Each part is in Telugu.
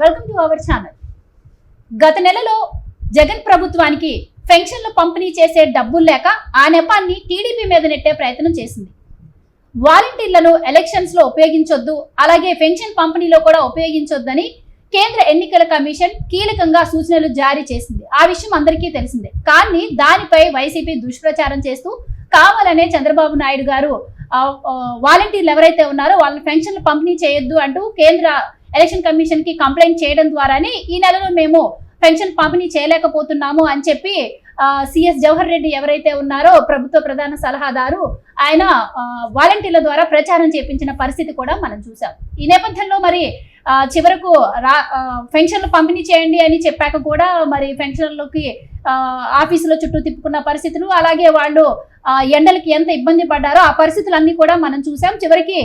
వెల్కమ్ టు అవర్ ఛానల్ గత నెలలో జగన్ ప్రభుత్వానికి పెన్షన్లు పంపిణీ చేసే డబ్బులు లేక ఆ నెపాన్ని టీడీపీ మీద నెట్టే ప్రయత్నం చేసింది. వాలంటీర్లను ఎలక్షన్స్లో ఉపయోగించొద్దు అలాగే పెన్షన్ పంపిణీలో కూడా ఉపయోగించొద్దని కేంద్ర ఎన్నికల కమిషన్ కీలకంగా సూచనలు జారీ చేసింది. ఆ విషయం అందరికీ తెలిసిందే. కానీ దానిపై వైసీపీ దుష్ప్రచారం చేస్తూ కావాలనే చంద్రబాబు నాయుడు గారు వాలంటీర్లు ఎవరైతే ఉన్నారో వాళ్ళని పెన్షన్లు పంపిణీ చేయొద్దు అంటూ కేంద్ర ఎలక్షన్ కమిషన్కి కంప్లైంట్ చేయడం ద్వారానే ఈ నెలలో మేము పెన్షన్ పంపిణీ చేయలేకపోతున్నాము అని చెప్పి సిఎస్ జవహర్ రెడ్డి ఎవరైతే ఉన్నారో ప్రభుత్వ ప్రధాన సలహాదారు ఆయన వాలంటీర్ల ద్వారా ప్రచారం చేపించిన పరిస్థితి కూడా మనం చూసాం ఈ నేపథ్యంలో మరి చివరకు రా పెన్షన్లు పంపిణీ చేయండి అని చెప్పాక కూడా మరి పెన్షన్లకి ఆఫీసులో చుట్టూ తిప్పుకున్న పరిస్థితులు అలాగే వాళ్ళు ఎండలకి ఎంత ఇబ్బంది పడ్డారో ఆ పరిస్థితులన్నీ కూడా మనం చూసాం. చివరికి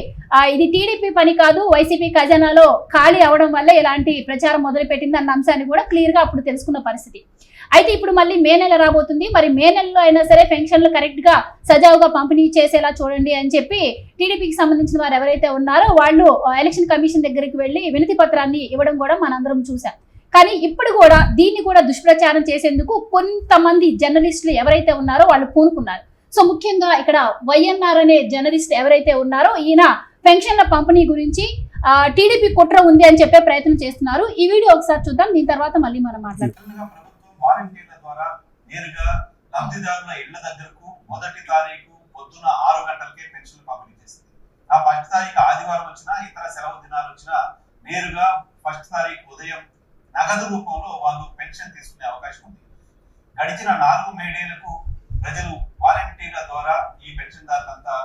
ఇది టీడీపీ పని కాదు వైసీపీ ఖజానాలో ఖాళీ అవడం వల్ల ఇలాంటి ప్రచారం మొదలుపెట్టింది అన్న అంశాన్ని కూడా క్లియర్గా అప్పుడు తెలుసుకున్న పరిస్థితి. అయితే ఇప్పుడు మళ్ళీ మే నెల రాబోతుంది. మరి మే నెలలో అయినా సరే పెన్షన్లు కరెక్ట్గా సజావుగా పంపిణీ చేసేలా చూడండి అని చెప్పి టీడీపీకి సంబంధించిన వారు ఎవరైతే ఉన్నారో వాళ్ళు ఎలక్షన్ కమిషన్ దగ్గరికి వెళ్ళి వినతి పత్రాన్ని ఇవ్వడం కూడా మనందరం చూసాం కానీ ఇప్పుడు కూడా దీన్ని కూడా దుష్ప్రచారం చేసేందుకు కొంతమంది జర్నలిస్టులు ఎవరైతే ఉన్నారో వాళ్ళు పూనుకున్నారు. సో ముఖ్యంగా ఇక్కడ వైఎన్ఆర్ అనే జర్నలిస్ట్ ఎవరైతే ఉన్నారో ఈయన పెన్షన్ల పంపిణీ గురించి టీడీపీ కుట్ర ఉంది అని చెప్పే ప్రయత్నం చేస్తున్నారు. ఈ వీడియో ఒకసారి చూద్దాం. దీని తర్వాత మళ్ళీ మనం మాట్లాడుతున్నాం వాలంటీర్ల ద్వారా నేరుగా లబ్ధిదారుల ఇళ్ళ దగ్గరకు మొదటి తారీఖు పొద్దున ఆరు గంటలకే పెన్షన్లు పంపిణీ చేస్తుంది. ఆ ఫస్ట్ తారీఖు ఆదివారం వచ్చినా ఇతర సెలవు దినాలు వచ్చినా నేరుగా ఫస్ట్ తారీఖు ఉదయం నగదు రూపంలో వాళ్ళు పెన్షన్ తీసుకునే అవకాశం ఉంది. గడిచిన నాలుగు మేడేలకు ప్రజలు వాలంటీర్ల ద్వారా ఈ పెన్షన్దారులంతా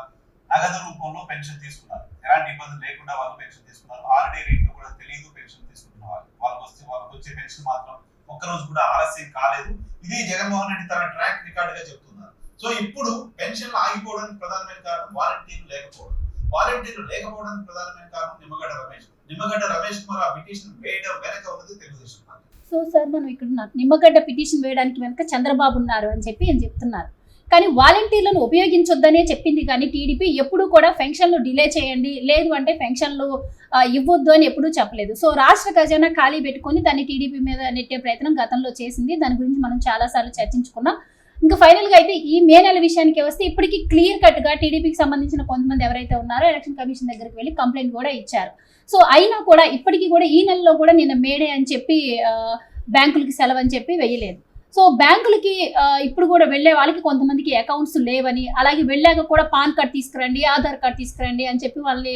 నగదు రూపంలో పెన్షన్ తీసుకున్నారు. ఎలాంటి ఇబ్బందులు లేకుండా వాళ్ళు పెన్షన్ తీసుకున్నారు. ఆర్డీ రేట్లు కూడా తెలియదు పెన్షన్ తీసుకుంటున్న వాళ్ళు. వాళ్ళకి వస్తే వాళ్ళకి వచ్చే పెన్షన్ మాత్రం ఒక్కరోజు కూడా ఆలస్యం కాలేదు. ఇది జగన్మోహన్ రెడ్డి తన ట్రాక్ రికార్డ్గా చెప్తున్నారు. సో ఇప్పుడు పెన్షన్లు ఆగిపోవడానికి ప్రధానమైన కారణం వాలంటీర్లు లేకపోవడం. వాలంటీర్లు లేకపోవడానికి ప్రధానమైన కారణం నిమ్మగడ్డ రమేష్. నిమ్మగడ్డ రమేష్ కుమార్ ఆ పిటిషన్ వేయడం వెనక ఉన్నది తెలుగుదేశం పార్టీ. సో సార్ మనం ఇక్కడ నిమ్మగడ్డ పిటిషన్ వేయడానికి వెనక చంద్రబాబు ఉన్నారు అని చెప్పి చెప్తున్నారు. కానీ వాలంటీర్లను ఉపయోగించొద్దనే చెప్పింది కానీ టీడీపీ ఎప్పుడు కూడా పెన్షన్లు డిలే చేయండి లేదు అంటే పెన్షన్లు ఇవ్వద్దు అని ఎప్పుడూ చెప్పలేదు. సో రాష్ట్ర ఖజానా ఖాళీ పెట్టుకొని దాన్ని టీడీపీ మీద నెట్టే ప్రయత్నం గతంలో చేసింది. దాని గురించి మనం చాలాసార్లు చర్చించుకున్నాం. ఇంకా ఫైనల్గా అయితే ఈ మే నెల విషయానికి వస్తే ఇప్పటికీ క్లియర్ కట్గా టీడీపీకి సంబంధించిన కొంతమంది ఎవరైతే ఉన్నారో ఎలక్షన్ కమిషన్ దగ్గరికి వెళ్ళి కంప్లైంట్ కూడా ఇచ్చారు. సో అయినా కూడా ఇప్పటికీ కూడా ఈ నెలలో కూడా నిన్న మేడే అని చెప్పి బ్యాంకులకి సెలవు అని చెప్పి వేయలేదు. సో బ్యాంకులకి ఇప్పుడు కూడా వెళ్ళే వాళ్ళకి కొంతమందికి అకౌంట్స్ లేవని అలాగే వెళ్ళాక కూడా పాన్ కార్డ్ తీసుకురండి ఆధార్ కార్డ్ తీసుకురండి అని చెప్పి వాళ్ళని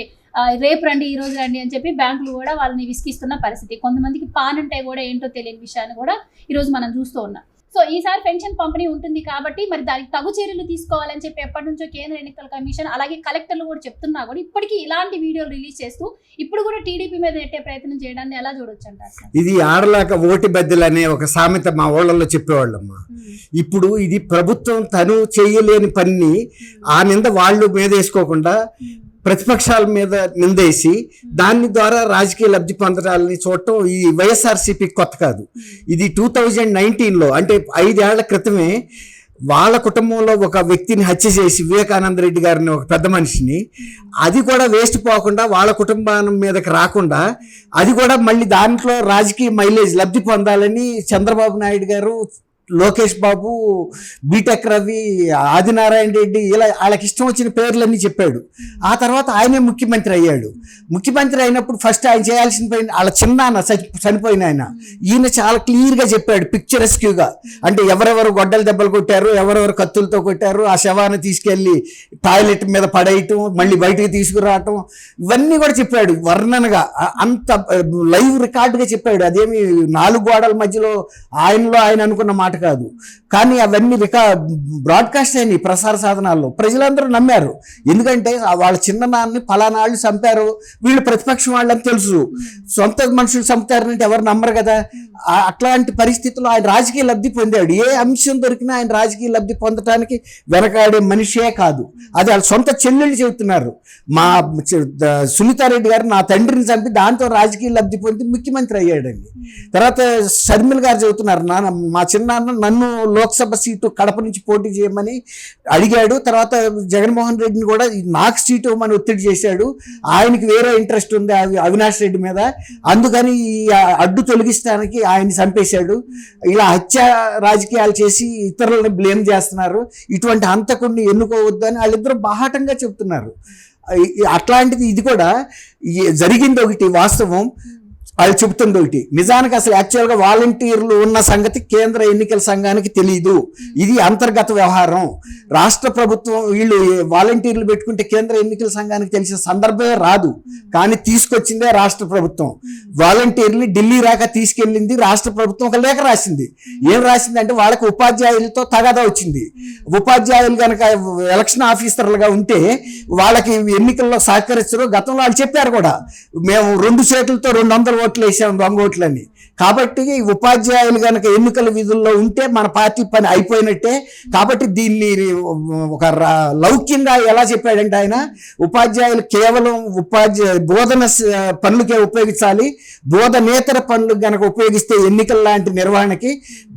రేపు రండి ఈ రోజు రండి అని చెప్పి బ్యాంకులు కూడా వాళ్ళని విసిగిస్తున్న పరిస్థితి. కొంతమందికి పాన్ అంటే కూడా ఏంటో తెలియని విషయాన్ని కూడా ఈరోజు మనం చూస్తూ ఉన్నాం. సో ఈసారి పెన్షన్ పంపిణీ ఉంటుంది కాబట్టి మరి దానికి తగు చర్యలు తీసుకోవాలని చెప్పి ఎప్పటి నుంచో కేంద్ర ఎన్నికల కమిషన్ అలాగే కలెక్టర్లు కూడా చెప్తున్నా కూడా ఇప్పటికీ ఇలాంటి వీడియోలు రిలీజ్ చేస్తూ ఇప్పుడు కూడా టీడీపీ మీద నెట్టే ప్రయత్నం చేయడాన్ని ఎలా చూడొచ్చు అంటారు? ఇది ఆడలేక ఓటి బద్దెలు అనే ఒక సామెత మా ఊళ్ళల్లో చెప్పేవాళ్ళమ్మా. ఉమ్, ఇప్పుడు ఇది ప్రభుత్వం తను చేయలేని పని ఆ నింద వాళ్ళు మీద వేసుకోకుండా ఉమ్, ప్రతిపక్షాల మీద నిందేసి దాని ద్వారా రాజకీయ లబ్ధి పొందడాలని చూడటం ఈ వైఎస్ఆర్సీపీ కొత్త కాదు. ఇది టూ థౌజండ్ నైన్టీన్లో అంటే ఐదేళ్ళ క్రితమే వాళ్ళ కుటుంబంలో ఒక వ్యక్తిని హత్య చేసి వివేకానంద రెడ్డి గారిని ఒక పెద్ద మనిషిని అది కూడా వేస్ట్ పోకుండా వాళ్ళ కుటుంబం మీదకి రాకుండా అది కూడా మళ్ళీ దాంట్లో రాజకీయ మైలేజ్ లబ్ధి పొందాలని చంద్రబాబు నాయుడు గారు లోకేష్ బాబు బీటెక్ రవి ఆదినారాయణ రెడ్డి ఇలా వాళ్ళకి ఇష్టం వచ్చిన పేర్లన్నీ చెప్పాడు. ఆ తర్వాత ఆయనే ముఖ్యమంత్రి అయ్యాడు. ముఖ్యమంత్రి అయినప్పుడు ఫస్ట్ ఆయన చేయాల్సిన పని వాళ్ళ చిన్నాన్న చని- చనిపోయిన ఆయన. ఈయన చాలా క్లియర్గా చెప్పాడు పిక్చరస్క్యూగా. అంటే ఎవరెవరు గొడ్డలు దెబ్బలు కొట్టారు ఎవరెవరు కత్తులతో కొట్టారు ఆ శవాన్ని తీసుకెళ్ళి టాయిలెట్ మీద పడేయటం మళ్ళీ బయటికి తీసుకురావటం ఇవన్నీ కూడా చెప్పాడు వర్ణనగా. అంత లైవ్ రికార్డుగా చెప్పాడు. అదేమి నాలుగు గోడల మధ్యలో ఆయనలో ఆయన అనుకున్న మాట కాదు. కానీ అవన్నీ రికా బ్రాడ్కాస్ట్ అయినాయి ప్రసార సాధనాల్లో. ప్రజలందరూ నమ్మారు. ఎందుకంటే వాళ్ళ చిన్ననాన్ని ఫలానాళ్ళు చంపారు. వీళ్ళు ప్రతిపక్షం వాళ్ళని తెలుసు. సొంత మనుషులు చంపుతారంటే ఎవరు నమ్మరు కదా. అట్లాంటి పరిస్థితుల్లో ఆయన రాజకీయ లబ్ధి పొందాడు. ఏ అంశం దొరికినా ఆయన రాజకీయ లబ్ధి పొందటానికి వెనకాడే మనిషే కాదు. అది వాళ్ళ సొంత చెల్లెళ్ళు చెబుతున్నారు. మా సునీతారెడ్డి గారు నా తండ్రిని చంపి దాంతో రాజకీయ లబ్ధి పొంది ముఖ్యమంత్రి అయ్యాడండి. తర్వాత షర్మిల్ గారు చెబుతున్నారు నాన్న మా చిన్న అన్న నన్ను లోక్సభ సీటు కడప నుంచి పోటీ చేయమని అడిగాడు. తర్వాత జగన్మోహన్ రెడ్డిని కూడా నాకు సీటు ఇవ్వమని ఒత్తిడి చేశాడు. ఆయనకి వేరే ఇంట్రెస్ట్ ఉంది అవినాష్ రెడ్డి మీద. అందుకని ఈ అడ్డు తొలగిస్తానికి ఆయన చంపేశాడు. ఇలా హత్య రాజకీయాలు చేసి ఇతరులని బ్లేమ్ చేస్తున్నారు. ఇటువంటి హంతకుడిని ఎన్నుకోవద్దు అని వాళ్ళిద్దరూ బాహాటంగా చెప్తున్నారు. అట్లాంటిది ఇది కూడా జరిగింది ఒకటి వాస్తవం. వాళ్ళు చెబుతుంది ఒకటి నిజానికి అసలు యాక్చువల్గా వాలంటీర్లు ఉన్న సంగతి కేంద్ర ఎన్నికల సంఘానికి తెలియదు ఇది అంతర్గత వ్యవహారం. రాష్ట్ర ప్రభుత్వం వీళ్ళు వాలంటీర్లు పెట్టుకుంటే కేంద్ర ఎన్నికల సంఘానికి తెలిసిన సందర్భమే రాదు. కానీ తీసుకొచ్చిందే రాష్ట్ర ప్రభుత్వం. వాలంటీర్ని ఢిల్లీ రాక తీసుకెళ్ళింది రాష్ట్ర ప్రభుత్వం ఒక లేఖ రాసింది. ఏం రాసింది అంటే వాళ్ళకి ఉపాధ్యాయులతో తగాదా వచ్చింది. ఉపాధ్యాయులు కనుక ఎలక్షన్ ఆఫీసర్లుగా ఉంటే వాళ్ళకి ఎన్నికల్లో సహకరించరు గతంలో వాళ్ళు చెప్పారు కూడా. మేము రెండు చేతులతో రెండు వందల ఓట్లు వేసాం దొంగ ఓట్లని కాబట్టి ఉపాధ్యాయులు కనుక ఎన్నికల విధుల్లో ఉంటే మన పార్టీ పని అయిపోయినట్టే. కాబట్టి దీన్ని ఒక లౌక్యంగా ఎలా చెప్పాడంటే ఆయన ఉపాధ్యాయులు కేవలం ఉపాధ్యాయ బోధన పనులకే ఉపయోగించాలి. బోధనేతర పనులు గనక ఉపయోగిస్తే ఎన్నికల లాంటి నిర్వహణకి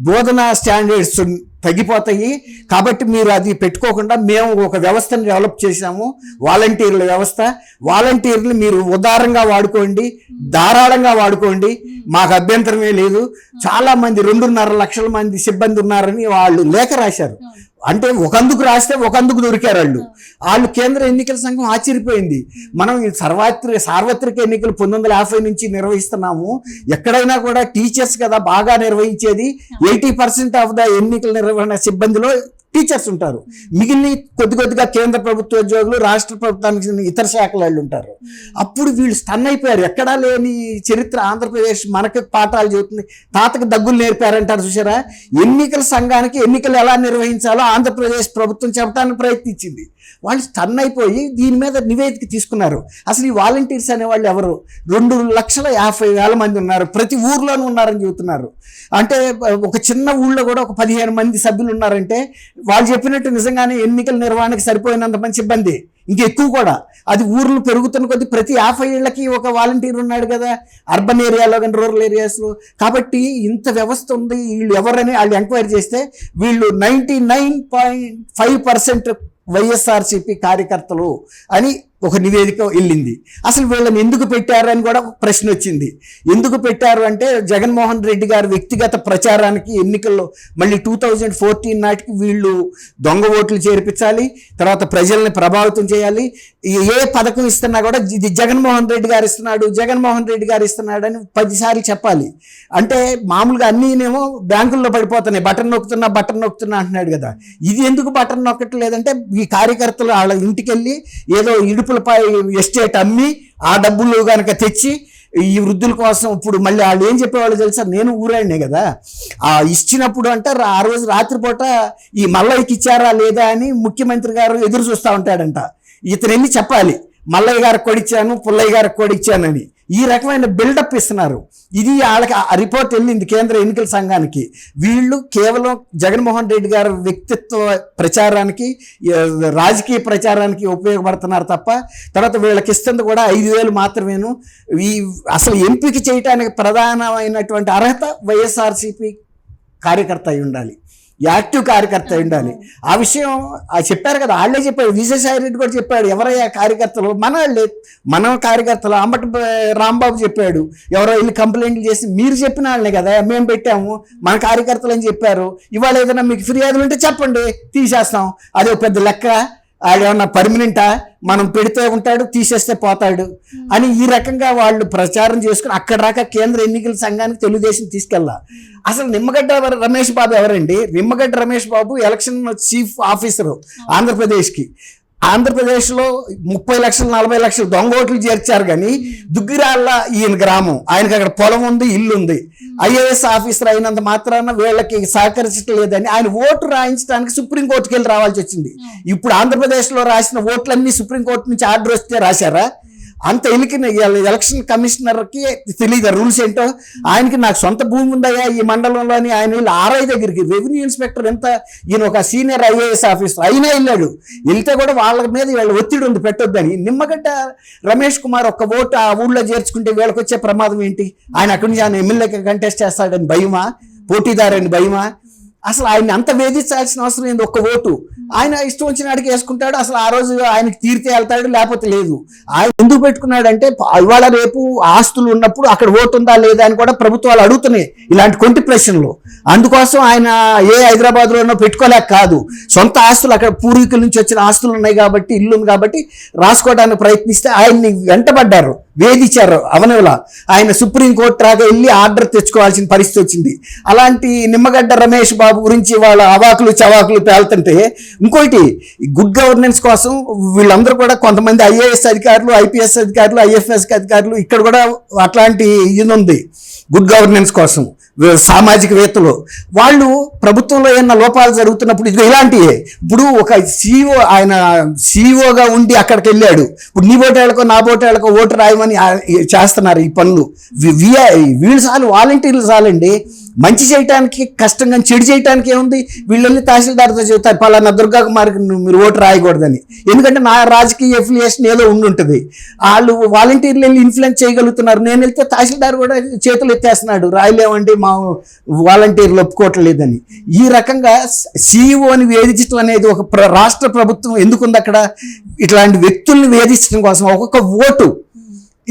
బోధన స్టాండర్డ్స్ తగ్గిపోతాయి. కాబట్టి మీరు అది పెట్టుకోకుండా మేము ఒక వ్యవస్థను డెవలప్ చేశాము. వాలంటీర్ల వ్యవస్థ. వాలంటీర్లు మీరు ఉదారంగా వాడుకోండి ధారాళంగా వాడుకోండి. మాకు అభ్యంతరమే లేదు. చాలామంది రెండున్నర లక్షల మంది సిబ్బంది ఉన్నారని వాళ్ళు లేఖ రాశారు. అంటే ఒకందుకు రాస్తే ఒకందుకు దొరికారు వాళ్ళు. వాళ్ళు కేంద్ర ఎన్నికల సంఘం ఆశ్చర్యపోయింది. మనం ఈ సర్వాత్రి సార్వత్రిక ఎన్నికలు పంతొమ్మిది వందల యాభై నుంచి నిర్వహిస్తున్నాము. ఎక్కడైనా కూడా టీచర్స్ కదా బాగా నిర్వహించేది. ఎయిటీ పర్సెంట్ ఆఫ్ ద ఎన్నికల నిర్వహణ సిబ్బందిలో టీచర్స్ ఉంటారు. మిగిలిన కొద్ది కొద్దిగా కేంద్ర ప్రభుత్వ ఉద్యోగులు రాష్ట్ర ప్రభుత్వానికి చెందిన ఇతర శాఖల వాళ్ళు ఉంటారు. అప్పుడు వీళ్ళు స్టన్ అయిపోయారు. ఎక్కడా లేని చరిత్ర ఆంధ్రప్రదేశ్ మనకి పాఠాలు చెబుతుంది. తాతకు దగ్గులు నేర్పారంటారు చూసారా ఎన్నికల సంఘానికి ఎన్నికలు ఎలా నిర్వహించాలో ఆంధ్రప్రదేశ్ ప్రభుత్వం చెప్పడానికి ప్రయత్నించింది. వాళ్ళు స్టన్ అయిపోయి దీని మీద నివేదిక తీసుకున్నారు. అసలు ఈ వాలంటీర్స్ అనేవాళ్ళు ఎవరు? రెండు లక్షల యాభై వేల మంది ఉన్నారు. ప్రతి ఊర్లోనూ ఉన్నారని చెబుతున్నారు. అంటే ఒక చిన్న ఊళ్ళో కూడా ఒక పదిహేను మంది సభ్యులు ఉన్నారంటే వాళ్ళు చెప్పినట్టు నిజంగానే ఎన్నికల నిర్వహణకి సరిపోయినంత మంచి సిబ్బంది ఇంకెక్కువ కూడా. అది ఊర్లు పెరుగుతున్న కొద్దీ ప్రతి యాభై ఏళ్ళకి ఒక వాలంటీర్ ఉన్నాడు కదా. అర్బన్ ఏరియాలో కానీ రూరల్ ఏరియాస్లో. కాబట్టి ఇంత వ్యవస్థ ఉంది. వీళ్ళు ఎవరని వాళ్ళు ఎంక్వైరీ చేస్తే వీళ్ళు ninety nine point five percent YSRCP కార్యకర్తలు అని ఒక నివేదిక వెళ్ళింది. అసలు వీళ్ళని ఎందుకు పెట్టారు అని కూడా ప్రశ్న వచ్చింది. ఎందుకు పెట్టారు అంటే జగన్మోహన్ రెడ్డి గారి వ్యక్తిగత ప్రచారానికి ఎన్నికల్లో మళ్ళీ టూ థౌజండ్ ఫోర్టీన్ నాటికి వీళ్ళు దొంగ ఓట్లు చేర్పించాలి తర్వాత ప్రజల్ని ప్రభావితం చేయాలి. ఏ పథకం ఇస్తున్నా కూడా ఇది జగన్మోహన్ రెడ్డి గారు ఇస్తున్నాడు జగన్మోహన్ రెడ్డి గారు ఇస్తున్నాడు అని పదిసార్లు చెప్పాలి. అంటే మామూలుగా అన్నీనేమో బ్యాంకుల్లో పడిపోతున్నాయి. బటన్ నొక్కుతున్నా బటన్ నొక్కుతున్నా అంటున్నాడు కదా. ఇది ఎందుకు బటన్ నొక్కట్లేదంటే ఈ కార్యకర్తలు వాళ్ళ ఇంటికి వెళ్ళి ఏదో ఇడుపులపై ఎస్టేట్ అమ్మి ఆ డబ్బులు కనుక తెచ్చి ఈ వృద్ధుల కోసం ఇప్పుడు మళ్ళీ వాళ్ళు ఏం చెప్పేవాళ్ళు తెలుసా? నేను ఊరాడినే కదా. ఆ ఇచ్చినప్పుడు అంటే ఆ రోజు రాత్రిపూట ఈ మల్లయ్యకి ఇచ్చారా లేదా అని ముఖ్యమంత్రి గారు ఎదురు చూస్తూ ఉంటాడంట. ఇతను వెళ్ళి చెప్పాలి? మల్లయ్య గారికి కొడిచ్చాను పుల్లయ్య గారికి కొడిచ్చానని ఈ రకమైన బిల్డప్ ఇస్తున్నారు. ఇది వాళ్ళకి ఆ రిపోర్ట్ వెళ్ళింది కేంద్ర ఎన్నికల సంఘానికి. వీళ్ళు కేవలం జగన్మోహన్ రెడ్డి గారి వ్యక్తిత్వ ప్రచారానికి రాజకీయ ప్రచారానికి ఉపయోగపడుతున్నారు తప్ప తర్వాత వీళ్ళకి ఇస్తుంది కూడా ఐదు వేలు మాత్రమేను. ఈ అసలు ఎంపిక చేయటానికి ప్రధానమైనటువంటి అర్హత వైఎస్ఆర్సీపీ కార్యకర్త అయి ఉండాలి. యాక్టివ్ కార్యకర్త ఉండాలి. ఆ విషయం ఆ చెప్పారు కదా వాళ్ళే చెప్పారు. విజయసాయి రెడ్డి కూడా చెప్పాడు ఎవరయ్యా కార్యకర్తలు? మన వాళ్ళే మన కార్యకర్తలు అంబటి రాంబాబు చెప్పాడు ఎవరో వెళ్ళి కంప్లైంట్లు చేసి మీరు చెప్పిన వాళ్ళే కదా మేము పెట్టాము మన కార్యకర్తలు అని చెప్పారు. ఇవాళ ఏదైనా మీకు ఫిర్యాదులు ఉంటే చెప్పండి తీసేస్తాం. అదే ఒక పెద్ద లెక్క. ఏమన్నా పర్మనెంటా మనం పెడితే ఉంటాడు తీసేస్తే పోతాడు అని ఈ రకంగా వాళ్ళు ప్రచారం చేసుకుని అక్కడ రాక కేంద్ర ఎన్నికల సంఘానికి తెలుగుదేశం తీసుకెళ్ళా. అసలు నిమ్మగడ్డ రమేష్ బాబు ఎవరండి? Nimmagadda Ramesh Babu election chief officer ఆంధ్రప్రదేశ్కి. ఆంధ్రప్రదేశ్లో ముప్పై లక్షలు నలభై లక్షలు దొంగ ఓట్లు చేర్చారు కానీ దుగ్గిరాళ్ళ ఈయన గ్రామం. ఆయనకి అక్కడ పొలం ఉంది ఇల్లు ఉంది. ఐఏఎస్ ఆఫీసర్ అయినంత మాత్రాన వీళ్ళకి సహకరించట్లేదని ఆయన ఓటు రాయించడానికి సుప్రీంకోర్టుకి వెళ్ళి రావాల్సి వచ్చింది. ఇప్పుడు ఆంధ్రప్రదేశ్లో రాసిన ఓట్లన్నీ సుప్రీంకోర్టు నుంచి ఆర్డర్ వస్తే రాశారా? అంత ఎలికిన ఎలక్షన్ కమిషనర్కి తెలియదు రూల్స్ ఏంటో. ఆయనకి నాకు సొంత భూమి ఉందయ్యా ఈ మండలంలోని ఆయన వెళ్ళి ఆర్ఐ దగ్గరికి రెవెన్యూ ఇన్స్పెక్టర్ ఎంత ఈయన ఒక సీనియర్ ఐఏఎస్ ఆఫీసర్ అయినా వెళ్ళాడు. వెళ్తే కూడా వాళ్ళ మీద వీళ్ళ ఒత్తిడి ఉంది పెట్టొద్దని. నిమ్మగడ్డ రమేష్ కుమార్ ఒక్క ఓటు ఆ ఊళ్ళో చేర్చుకుంటే వీళ్ళకి వచ్చే ప్రమాదం ఏంటి? ఆయన అక్కడి నుంచి ఆయన ఎమ్మెల్యేకి కంటెస్ట్ చేస్తాడని భయమా? పోటీదారని భయమా? అసలు ఆయన అంత వేధించాల్సిన అవసరం ఏంది ఒక్క ఓటు? ఆయన ఇష్టం వచ్చిన ఆడికి వేసుకుంటాడు. అసలు ఆ రోజు ఆయనకి తీరితే వెళ్తాడు లేకపోతే లేదు. ఆయన ఎందుకు పెట్టుకున్నాడంటే ప- ఇవాళ రేపు ఆస్తులు ఉన్నప్పుడు అక్కడ ఓటు ఉందా లేదా అని కూడా ప్రభుత్వాలు అడుగుతున్నాయి ఇలాంటి కొంటి ప్రశ్నలు. అందుకోసం ఆయన ఏ హైదరాబాద్లో లోనో పెట్టుకోలేక కాదు. సొంత ఆస్తులు అక్కడ పూర్వీకుల నుంచి వచ్చిన ఆస్తులు ఉన్నాయి కాబట్టి ఇల్లు ఉంది కాబట్టి రాసుకోవడానికి ప్రయత్నిస్తే ఆయన్ని వెంటబడ్డారు. వేధించారు అవనవల. ఆయన సుప్రీంకోర్టు రాగా వెళ్ళి ఆర్డర్ తెచ్చుకోవాల్సిన పరిస్థితి వచ్చింది. అలాంటి నిమ్మగడ్డ రమేష్ బాబు గురించి వాళ్ళ అవాకులు చవాకులు పేలుతుంటే ఇంకోటి గుడ్ గవర్నెన్స్ కోసం వీళ్ళందరూ కూడా కొంతమంది ఐఏఎస్ అధికారులు ఐపీఎస్ అధికారులు ఐఎఫ్ఎస్ అధికారులు ఇక్కడ కూడా అట్లాంటి ఇది ఉంది. గుడ్ గవర్నెన్స్ కోసం. సామాజికవేత్తలు. వాళ్ళు ప్రభుత్వంలో ఏమైనా లోపాలు జరుగుతున్నప్పుడు ఇది ఇలాంటివే ఇప్పుడు ఒక సీఓ ఆయన సీఈఓగా ఉండి అక్కడికి వెళ్ళాడు. ఇప్పుడు నీ ఓటేళ్ళకో నా ఓటేళ్ళకో ఓటు రాయమని చేస్తున్నారు ఈ పనులు. వీళ్ళు చాలు వాలంటీర్లు చాలండి. మంచి చేయటానికి కష్టం కానీ చెడు చేయటానికి ఏముంది? వీళ్ళని తహసీల్దార్తో చెబుతారు పలానా దుర్గా కుమార్కి మీరు ఓటు రాయకూడదని. ఎందుకంటే నా రాజకీయ ఎఫిలియేషన్ ఏదో ఉండి ఉంటుంది వాళ్ళు వాలంటీర్లు వెళ్ళి ఇన్ఫ్లుయెన్స్ చేయగలుగుతున్నారు. నేను వెళ్తే తహసీల్దార్ కూడా చేతులు ఎత్తేస్తున్నాడు. రాయలేమండి మా వాలంటీర్లు ఒప్పుకోవట్లేదని. ఈ రకంగా సీఈఓని వేధించడం అనేది ఒక ప్ర- రాష్ట్ర ప్రభుత్వం ఎందుకుంది అక్కడ ఇట్లాంటి వ్యక్తుల్ని వేధించడం కోసం ఒక్కొక్క ఓటు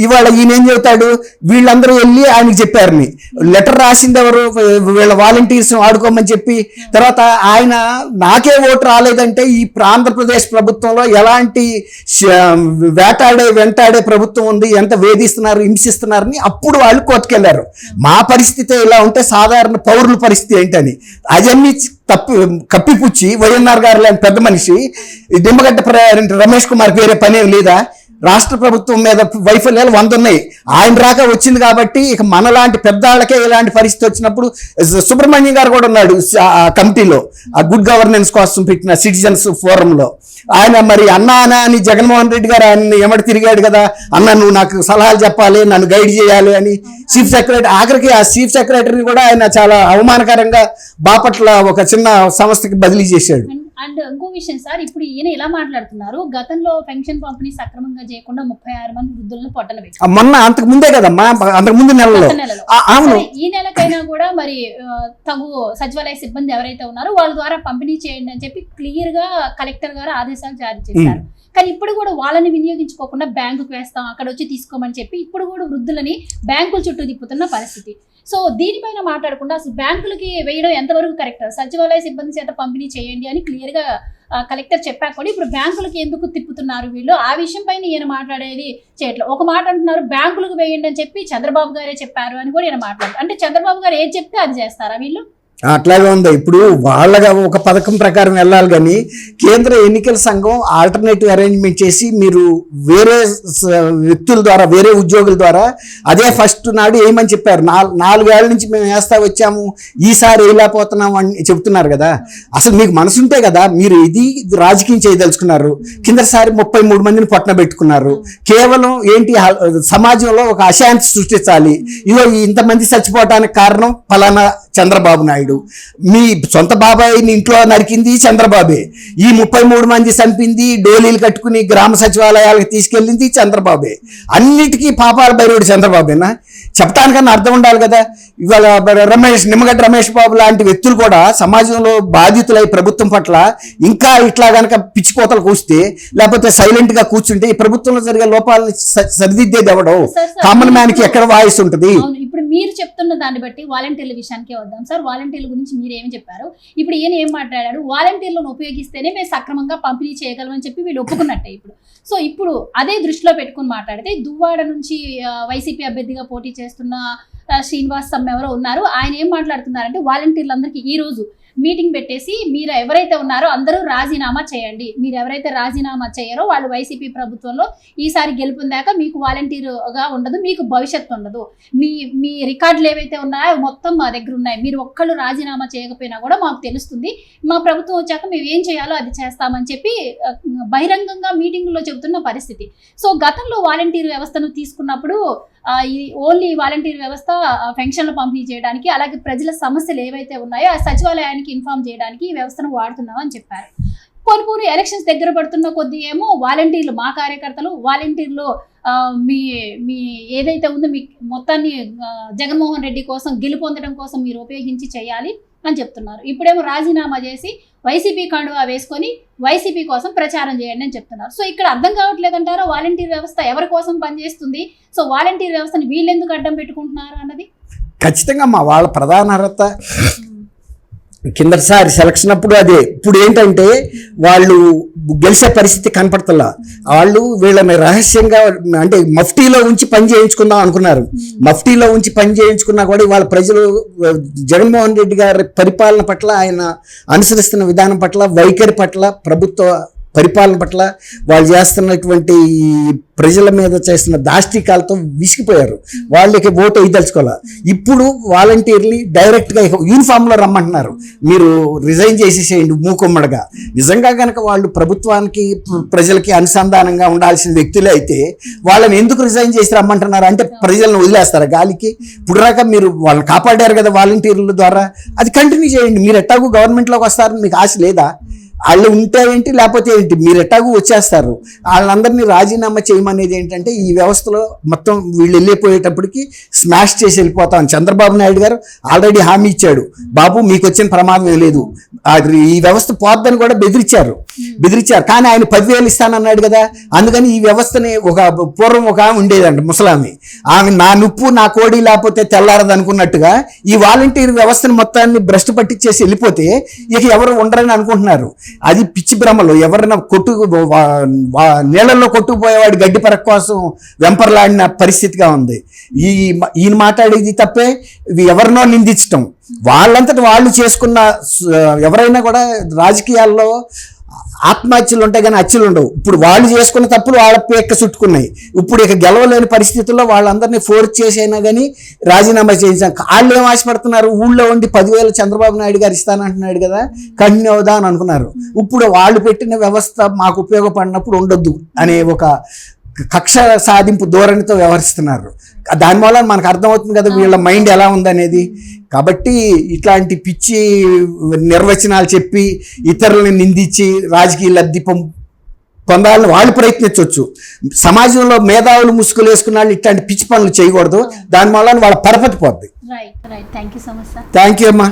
ఇవాళ ఈయన ఏం చెబుతాడు? వీళ్ళందరూ వెళ్ళి ఆయనకి చెప్పారని. లెటర్ రాసింది ఎవరు వీళ్ళ వాలంటీర్స్ ఆడుకోమని చెప్పి. తర్వాత ఆయన నాకే ఓటు రాలేదంటే ఈ ఆంధ్రప్రదేశ్ ప్రభుత్వంలో ఎలాంటి వేటాడే వెంటాడే ప్రభుత్వం ఉంది? ఎంత వేధిస్తున్నారు హింసిస్తున్నారని అప్పుడు వాళ్ళు కోర్టుకెళ్ళారు మా పరిస్థితి ఇలా ఉంటే సాధారణ పౌరుల పరిస్థితి ఏంటని. అవన్నీ తప్పి కప్పిపుచ్చి వైఎన్ఆర్ గారు లాంటి పెద్ద మనిషి ఈ నిమ్మగడ్డ రమేష్ కుమార్ వేరే పనేం లేదా? రాష్ట్ర ప్రభుత్వం మీద వైఫల్యాలు వంద ఉన్నాయి ఆయన రాక వచ్చింది కాబట్టి ఇక మనలాంటి పెద్దాళ్ళకే ఇలాంటి పరిస్థితి వచ్చినప్పుడు సుబ్రహ్మణ్యం గారు కూడా ఉన్నాడు కమిటీలో ఆ గుడ్ గవర్నెన్స్ కోసం పెట్టిన సిటిజన్స్ ఫోరంలో. ఆయన మరి అన్నా అన్న అని జగన్మోహన్ రెడ్డి గారు ఆయన ఎమడి తిరిగాడు కదా అన్న నువ్వు నాకు సలహాలు చెప్పాలి నన్ను గైడ్ చేయాలి అని చీఫ్ సెక్రటరీ ఆఖరికి ఆ చీఫ్ సెక్రటరీని కూడా ఆయన చాలా అవమానకరంగా బాపట్ల ఒక చిన్న సంస్థకి బదిలీ చేశాడు. అండ్ ఇంకో విషయం సార్ ఇప్పుడు ఈయన ఇలా మాట్లాడుతున్నారు? గతంలో పెన్షన్ పంపిణీ సక్రమంగా చేయకుండా ముప్పై ఆరు మంది వృద్ధులను పొట్టన పెట్టి ఆ మొన్న అంతకు ముందే కదమ్మా అంతకు ముందు నెలలో. అవును. ఈ నెలకైనా కూడా మరి తగు సచివాలయ సిబ్బంది ఎవరైతే ఉన్నారో వాళ్ళ ద్వారా పంపిణీ చేయండి అని చెప్పి క్లియర్గా కలెక్టర్ గారు ఆదేశాలు జారీ చేశారు. కానీ ఇప్పుడు కూడా వాళ్ళని వినియోగించుకోకుండా బ్యాంకుకు వేస్తాం అక్కడ వచ్చి తీసుకోమని చెప్పి ఇప్పుడు కూడా వృద్ధులని బ్యాంకుల చుట్టూ తిప్పుతున్న పరిస్థితి. సో దీనిపైన మాట్లాడకుండా అసలు బ్యాంకులకి వేయడం ఎంతవరకు కరెక్ట్? సచివాలయ సిబ్బంది చేత పంపిణీ చేయండి అని క్లియర్గా కలెక్టర్ చెప్పాక కూడా ఇప్పుడు బ్యాంకులకి ఎందుకు తిప్పుతున్నారు వీళ్ళు? ఆ విషయం పైన ఈయన మాట్లాడేది చేయట్లేదు. ఒక మాట అంటున్నారు బ్యాంకులకు వేయండి అని చెప్పి చంద్రబాబు గారే చెప్పారు అని కూడా ఈయన మాట్లాడారు. అంటే చంద్రబాబు గారు ఏది చెప్తే అది చేస్తారా వీళ్ళు? అట్లాగే ఉంది. ఇప్పుడు వాళ్ళగా ఒక పథకం ప్రకారం వెళ్ళాలి కానీ కేంద్ర ఎన్నికల సంఘం ఆల్టర్నేటివ్ అరేంజ్మెంట్ చేసి మీరు వేరే వ్యక్తుల ద్వారా వేరే ఉద్యోగుల ద్వారా అదే ఫస్ట్ నాడు ఏమని చెప్పారు? నాలుగు నాలుగేళ్ళ నుంచి మేము వేస్తా వచ్చాము ఈసారి వేయలేకపోతున్నాము అని చెప్తున్నారు కదా. అసలు మీకు మనసుంటే కదా మీరు ఇది రాజకీయం చేయదలుచుకున్నారు. కిందసారి ముప్పై మూడు మందిని పట్టణ పెట్టుకున్నారు. కేవలం ఏంటి సమాజంలో ఒక అశాంతి సృష్టించాలి. ఇగో ఇంతమంది చచ్చిపోవటానికి కారణం ఫలానా చంద్రబాబు నాయుడు. మీ సొంత బాబాయిని ఇంట్లో నరికింది చంద్రబాబే. ఈ ముప్పై మూడు మంది చంపింది డోలీలు కట్టుకుని గ్రామ సచివాలయాలకు తీసుకెళ్ళింది చంద్రబాబే. అన్నిటికీ పాపాల భైరవుడు చంద్రబాబేనా? చెప్పడానికన్నా అర్థం ఉండాలి కదా. ఇవాళ రమేష్ నిమ్మగడ్డ రమేష్ బాబు లాంటి వ్యక్తులు కూడా సమాజంలో బాధితులై ప్రభుత్వం పట్ల ఇంకా ఇట్లా గనక పిచ్చిపోతలు కూస్తే లేకపోతే సైలెంట్గా కూర్చుంటే ఈ ప్రభుత్వంలో జరిగే లోపాలని సరిదిద్దేది ఎవడో? కామన్ మ్యాన్కి ఎక్కడ వాయిస్ ఉంటుంది? ఇప్పుడు మీరు చెప్తున్న దాన్ని బట్టి వాలంటీర్ల విషయానికే వద్దాం. సార్ వాలంటీర్ల గురించి మీరు ఏమి చెప్పారు? ఇప్పుడు ఈయన ఏం మాట్లాడారు వాలంటీర్లను ఉపయోగిస్తేనే మేము సక్రమంగా పంపిణీ చేయగలమని చెప్పి వీళ్ళు ఒప్పుకున్నట్టే ఇప్పుడు. సో ఇప్పుడు అదే దృష్టిలో పెట్టుకుని మాట్లాడితే దువ్వాడ నుంచి వైసీపీ అభ్యర్థిగా పోటీ చేస్తున్న శ్రీనివాస్ సమ్మె ఎవరో ఉన్నారు. ఆయన ఏం మాట్లాడుతున్నారంటే వాలంటీర్లందరికీ ఈ రోజు మీటింగ్ పెట్టేసి మీరు ఎవరైతే ఉన్నారో అందరూ రాజీనామా చేయండి. మీరు ఎవరైతే రాజీనామా చేయరో వాళ్ళు వైసీపీ ప్రభుత్వంలో ఈసారి గెలుపొందాక మీకు వాలంటీర్గా ఉండదు మీకు భవిష్యత్తు ఉండదు. మీ మీ రికార్డులు ఏవైతే ఉన్నాయో మొత్తం మా దగ్గర ఉన్నాయి. మీరు ఒక్కళ్ళు రాజీనామా చేయకపోయినా కూడా మాకు తెలుస్తుంది. మా ప్రభుత్వం వచ్చాక మేము ఏం చేయాలో అది చేస్తామని చెప్పి బహిరంగంగా మీటింగ్లో చెబుతున్న పరిస్థితి. సో గతంలో వాలంటీర్ వ్యవస్థను తీసుకున్నప్పుడు ఈ ఓన్లీ వాలంటీర్ వ్యవస్థ పెన్షన్లు పంపిణీ చేయడానికి అలాగే ప్రజల సమస్యలు ఏవైతే ఉన్నాయో ఆ సచివాలయానికి ఇన్ఫార్మ్ చేయడానికి ఈ వ్యవస్థను వాడుతున్నామని చెప్పారు. కొన్ని కొన్ని ఎలక్షన్స్ దగ్గర పడుతున్న కొద్ది ఏమో వాలంటీర్లు మా కార్యకర్తలు వాలంటీర్లు మీ మీ ఏదైతే ఉందో మీ మొత్తాన్ని జగన్మోహన్ రెడ్డి కోసం గెలుపొందడం కోసం మీరు ఉపయోగించి చేయాలి. అని చెప్తున్నారు. ఇప్పుడేమో రాజీనామా చేసి వైసీపీ కండువా వేసుకొని వైసీపీ కోసం ప్రచారం చేయండి అని చెప్తున్నారు. సో ఇక్కడ అర్థం కావట్లేదు అంటారా వాలంటీర్ వ్యవస్థ ఎవరి కోసం పనిచేస్తుంది? సో వాలంటీర్ వ్యవస్థని వీళ్ళు ఎందుకు అడ్డం పెట్టుకుంటున్నారు అన్నది? ఖచ్చితంగా మా వాళ్ళ ప్రధాన అర్హత కిందసారి సెలక్షన్ అప్పుడు అదే. ఇప్పుడు ఏంటంటే వాళ్ళు గెలిచే పరిస్థితి కనపడతలా. వాళ్ళు వీళ్ళని రహస్యంగా అంటే మఫ్టీలో ఉంచి పని చేయించుకుందాం అనుకున్నారు. మఫ్టీలో ఉంచి పని చేయించుకున్నా కూడా వాళ్ళ ప్రజలు జగన్మోహన్ రెడ్డి గారి పరిపాలన పట్ల ఆయన అనుసరిస్తున్న విధానం పట్ల వైఖరి పట్ల ప్రభుత్వ పరిపాలన పట్ల వాళ్ళు చేస్తున్నటువంటి ప్రజల మీద చేస్తున్న దాష్టికాలతో విసిగిపోయారు. వాళ్ళకి ఓటు వేయదలుచుకోవాలి? ఇప్పుడు వాలంటీర్లీ డైరెక్ట్గా యూనిఫామ్లో రమ్మంటున్నారు. మీరు రిజైన్ చేసేసేయండి మూకుమ్మడిగా. నిజంగా కనుక వాళ్ళు ప్రభుత్వానికి ప్రజలకి అనుసంధానంగా ఉండాల్సిన వ్యక్తులే అయితే వాళ్ళని ఎందుకు రిజైన్ చేసి రమ్మంటున్నారు? అంటే ప్రజలను వదిలేస్తారు గాలికి? ఇప్పుడు రాక మీరు వాళ్ళని కాపాడారు కదా వాలంటీర్ల ద్వారా. అది కంటిన్యూ చేయండి. మీరు ఎట్టాగు గవర్నమెంట్లోకి వస్తారని మీకు ఆశ లేదా? వాళ్ళు ఉంటే ఏంటి లేకపోతే ఏంటి? మీరు ఎట్టాగు వచ్చేస్తారు. వాళ్ళందరినీ రాజీనామా చేయమనేది ఏంటంటే ఈ వ్యవస్థలో మొత్తం వీళ్ళు వెళ్ళిపోయేటప్పటికి స్మాష్ చేసి వెళ్ళిపోతాం. చంద్రబాబు నాయుడు గారు ఆల్రెడీ హామీ ఇచ్చాడు. బాబు మీకు వచ్చిన ప్రమాదం లేదు. అది ఈ వ్యవస్థ పోద్దని కూడా బెదిరించారు. బెదిరించారు. కానీ ఆయన పదివేలు ఇస్తానన్నాడు కదా. అందుకని ఈ వ్యవస్థని ఒక పూర్వం ఒక ఆమె ఉండేదంట ముసలామి. ఆమె నా నుప్పు నా కోడి లేకపోతే తెల్లారదు అనుకున్నట్టుగా ఈ వాలంటీర్ వ్యవస్థను మొత్తాన్ని భ్రష్టు పట్టించేసి వెళ్ళిపోతే ఇక ఎవరు ఉండరని అనుకుంటున్నారు. అది పిచ్చి భ్రమలు ఎవరైనా కొట్టు నీళ్ళల్లో కొట్టుకుపోయేవాడు గడ్డి పరక్ కోసం వెంపర్లాడిన పరిస్థితిగా ఉంది. ఈ ఈయన మాట్లాడేది తప్పే ఎవరినో నిందించటం. వాళ్ళంతటి వాళ్ళు చేసుకున్న ఎవరైనా కూడా రాజకీయాల్లో ఆత్మహత్యలు ఉంటాయి కానీ హత్యలు ఉండవు ఇప్పుడు వాళ్ళు చేసుకున్న తప్పులు వాళ్ళ పేక్క చుట్టుకున్నాయి. ఇప్పుడు ఇక గెలవలేని పరిస్థితుల్లో వాళ్ళందరినీ ఫోర్స్ చేసైనా కానీ రాజీనామా చేయించాం. వాళ్ళు ఏం ఆశపడుతున్నారు? ఊళ్ళో ఉండి పదివేల చంద్రబాబు నాయుడు గారు ఇస్తానంటున్నాడు కదా కంటిన్యూ అవుదా అని అనుకున్నారు. ఇప్పుడు వాళ్ళు పెట్టిన వ్యవస్థ మాకు ఉపయోగపడినప్పుడు ఉండొద్దు అనే ఒక కక్ష సాధింపు ధోరణితో వ్యవహరిస్తున్నారు. దాని వల్ల మనకు అర్థమవుతుంది కదా వీళ్ళ మైండ్ ఎలా ఉందనేది. కాబట్టి ఇట్లాంటి పిచ్చి నిర్వచనాలు చెప్పి ఇతరులని నిందించి రాజకీయ లబ్ధి పొందాలని వాళ్ళు ప్రయత్నించవచ్చు సమాజంలో మేధావులు ముసుగులు వేసుకున్న వాళ్ళు ఇట్లాంటి పిచ్చి పనులు చేయకూడదు. దాని వల్ల వాళ్ళ పరపతి పోద్ది. థ్యాంక్ యూ అమ్మా.